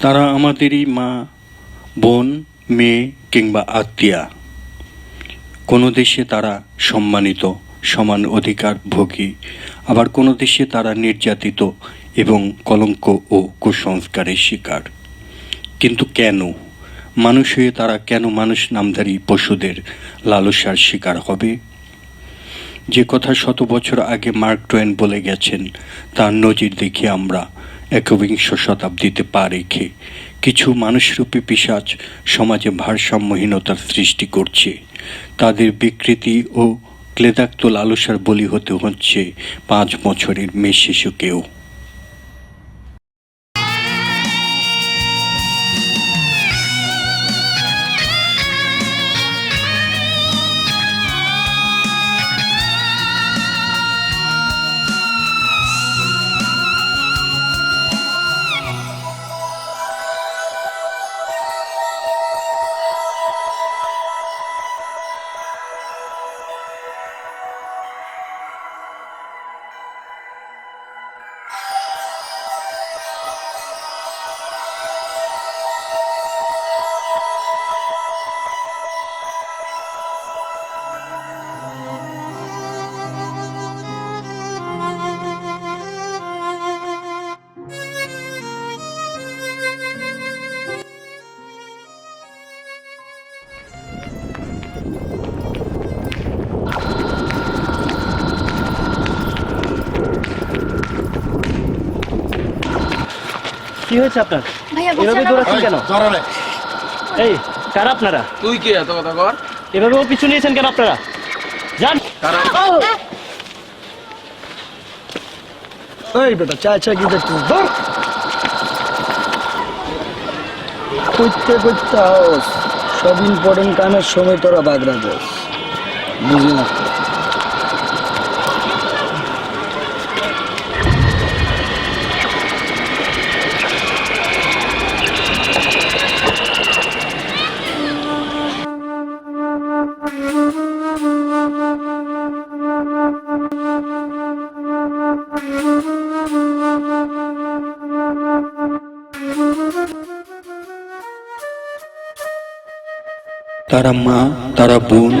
তারা আমাদেরই মা, বোন, মেয়ে কিংবা আত্মীয়া। কোনো দেশে তারা সম্মানিত, সমান অধিকার ভোগী আবার কোনো দেশে তারা নির্যাতিত এবং কলঙ্ক ও কুসংস্কারের শিকার। কিন্তু কেন? মানুষ হয়ে তারা কেন মানুষ নামধারী পশুদের লালসার শিকার হবে? যে কথা শত বছর আগে মার্ক টোয়েন বলে গেছেন, তার নজির দেখে আমরা। একবিংশ শতাব্দীতে পা রেখে কিছু মানুষরূপী পিসাজ সমাজে ভারসাম্যহীনতার সৃষ্টি করছে। তাদের বিকৃতি ও ক্লেদাক্ত লালসার বলি হতে হচ্ছে পাঁচ বছরের মেয়ে শিশুকেও। কি হয়েছে আপনার? এভাবে দৌড়াচ্ছেন কেন? এই কারা আপনারা? তুই কে এত কথা কর? এভাবে ও পিছু নিয়েছেন কেন আপনারা? যান। এই বেটা চা চা কি দেখছিস ধর। করতে করতে হাওস সব ইম্পর্টেন্ট কামের সময় তোরা বাগড়া যাস বুঝি না? তারা মা, তারা বোন,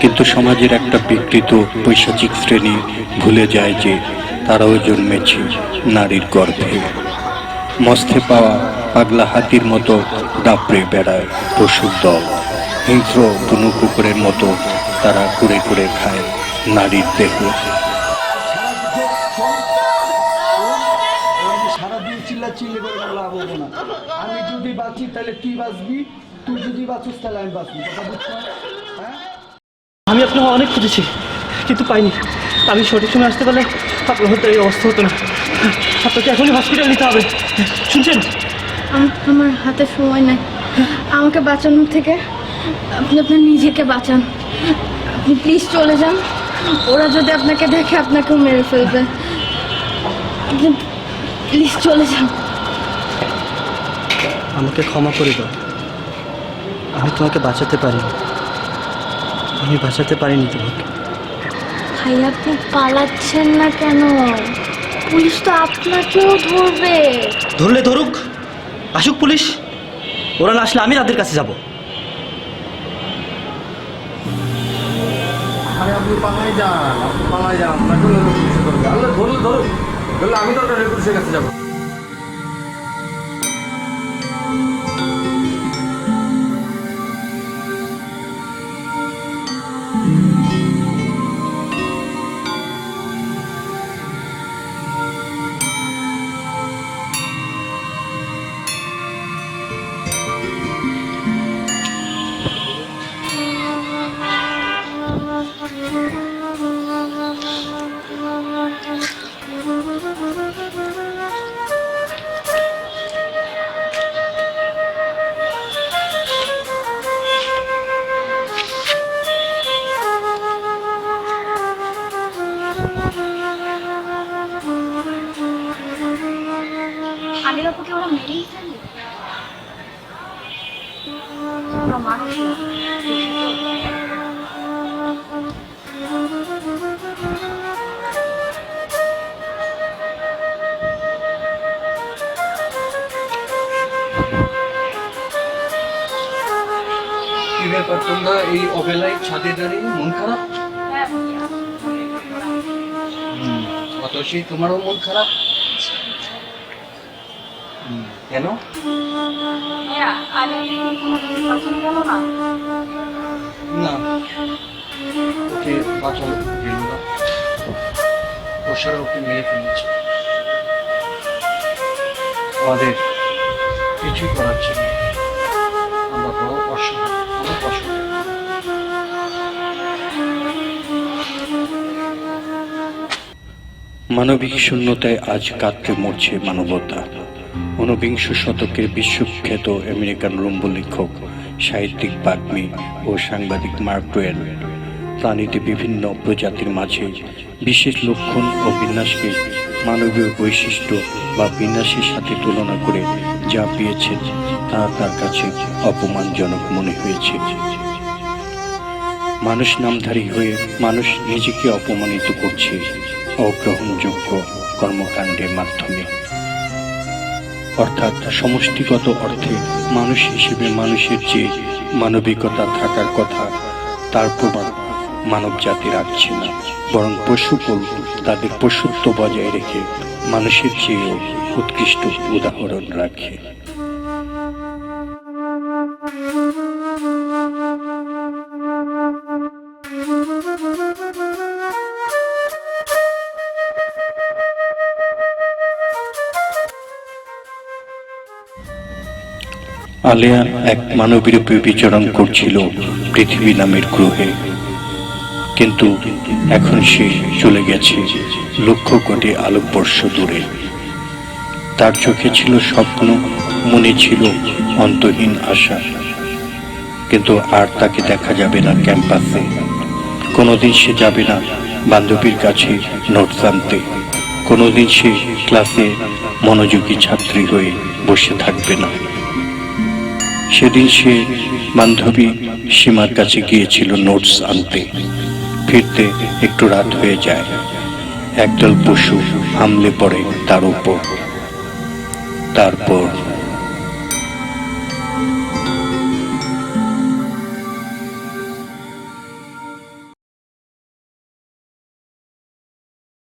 কিন্তু সমাজের একটা বিকৃত পৈশাচিক শ্রেণি ভুলে যায় যে তারাও জন্মেছে নারীর গর্ভে। মস্তে পাওয়া পাগলা হাতির মতো দাপড়ে বেড়ায় পশুর দল। হিংস্র বুনু কুকুরের মতো তারা কুড়ে কুড়ে খায় নারীর দেহ। চিল্লা চিল্লি করে লাভ না আমি যদি বাঁচি তাহলে তুই বাঁচবি? তুই যদি বাঁচিস তাহলে আমি বাঁচবি কথা বুঝছ? হ্যাঁ? আমি আপনাকে অনেক খুঁজেছি কিন্তু পাইনি। আমি সঠিক সময় আসতে পারলে আপনার হয়তো এই অবস্থা হতো না। আপনাকে এখনই হসপিটাল নিতে হবে। শুনছেন? আম- আমার হাতে সময় নাই। আমাকে বাঁচানোর থেকে আপনি আপনার নিজেকে বাঁচান। আপনি প্লিজ চলে যান। ওরা যদি আপনাকে দেখে আপনাকেও মেরে ফেলবে। আপনি প্লিজ চলে যান। আমাকে ক্ষমা করে দাও। আমি তোমাকে বাঁচাতে পারি আমি বাঁচাতে পারিনি তোমাকে। ভাই আপনি পালাচ্ছেন না কেন? পুলিশ তো আপনাকেও ধরবে। ধরলে ধরুক। আসুক পুলিশ। ওরা না আসলে আমি তাদের কাছে যাব। আরে আপনি পালাই যান আপনি পালাই যান আপনাকে ধরলে আমি তো হলে পুলিশের কাছে যাব। ব্যাপার তোমরা এই অবেলায় ছাদে মন খারাপ? অতসী তোমারও মন খারাপ? কেন? না? ওকে বাঁচানো গেল না। ওষারা ওকে মেরে ফেলেছে। আমাদের কিছুই করার ছিল আমরা বড় অসহায় অনেক অসহায় মানবিক শূন্যতায় আজ কাতরে মরছে মানবতা। ঊনবিংশ শতকের বিশ্বখ্যাত আমেরিকান রুম্ব লেখক, সাহিত্যিক বাগ্মী ও সাংবাদিক মার্ক টোয়েন প্রাণীতে বিভিন্ন প্রজাতির মাঝে বিশেষ লক্ষণ ও বিন্যাসকে মানবীয় বৈশিষ্ট্য বা বিন্যাসের সাথে তুলনা করে যা পেয়েছেন তা তার কাছে অপমানজনক মনে হয়েছে। মানুষ নামধারী হয়ে মানুষ নিজেকে অপমানিত করছে অগ্রহণযোগ্য কর্মকাণ্ডের মাধ্যমে। অর্থাৎ সমষ্টিগত অর্থে মানুষ হিসেবে মানুষের যে মানবিকতা থাকার কথা, তার প্রমাণ মানব জাতি রাখছে না। বরং পশুকুল তাদের পশুত্ব বজায় রেখে মানুষের চেয়েও উৎকৃষ্ট উদাহরণ রাখে। আলিয়া এক মানবীরূপে বিচরণ করছিল পৃথিবী নামের গ্রহে। কিন্তু এখন সে চলে গেছে লক্ষ কোটি আলোকবর্ষ দূরে। তার চোখে ছিল স্বপ্ন, মনে ছিল অন্তহীন আশা। কিন্তু আর তাকে দেখা যাবে না ক্যাম্পাসে। কোনোদিন সে যাবে না বান্ধবীর কাছে নোটস আনতে কোনোদিন সে ক্লাসে মনোযোগী ছাত্রী হয়ে বসে থাকবে না। সেদিন সে বান্ধবী সীমার কাছে গিয়েছিল নোটস আনতে। ফিরতে একটু রাত হয়ে যায়। একদল পশু হামলে পড়ে তার উপর। তারপর